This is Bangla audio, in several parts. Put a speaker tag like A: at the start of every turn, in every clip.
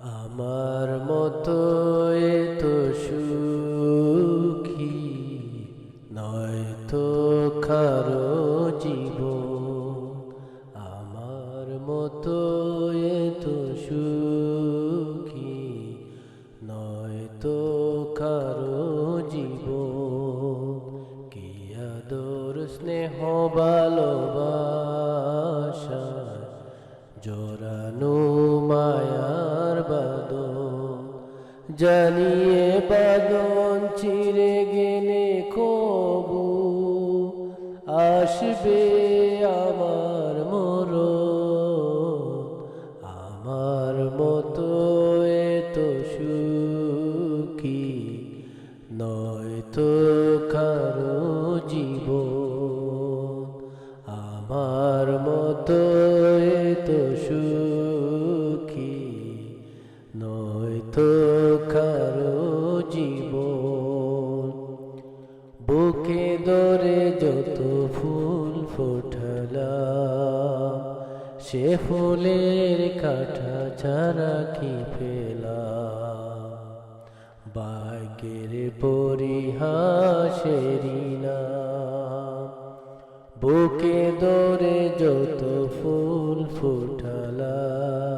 A: আমার মতো এত সুখী নয় তো কারও জীব আমার মতো এত সুখী নয় তো কারও জীব কি আদর, স্নেহ, ভালোবাসা, জোরানো বাদন জানিয়ে বাদন চিরে গেলে কবু। আসবে আমার মর আমার মতো এত সুখী নয় তো কারও জীব আমার মতো এত সুখী নয় তো কারও জীবন। বুকে দরে যত ফুল ফোটালাম, সে ফুলের কাঠা ছাড়া কি ফেলাম বাগের পরিহাসেরি নাম। বুকে দরে যত ফুল ফুটালাম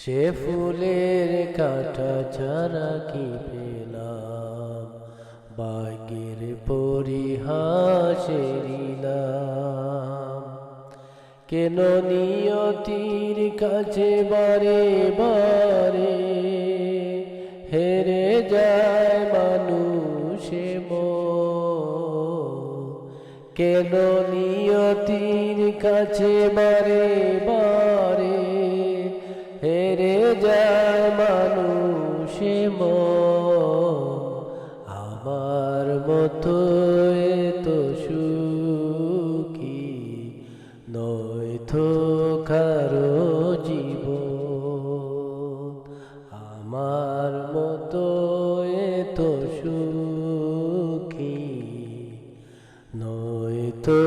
A: সে ফুলের কাটা ছাড়া কি পেলাম? বাগের পরিহাসেরি নাম কেন নিয়তির কাছে বারে বারে হেরে যায় মানুষে মন কেন নিয়তির কাছে বারে বারে হেরে যায় মানুষে আমার মতো এত সুখী, নয় তো কারও জীব আমার মতো এত সুখী, নয় তো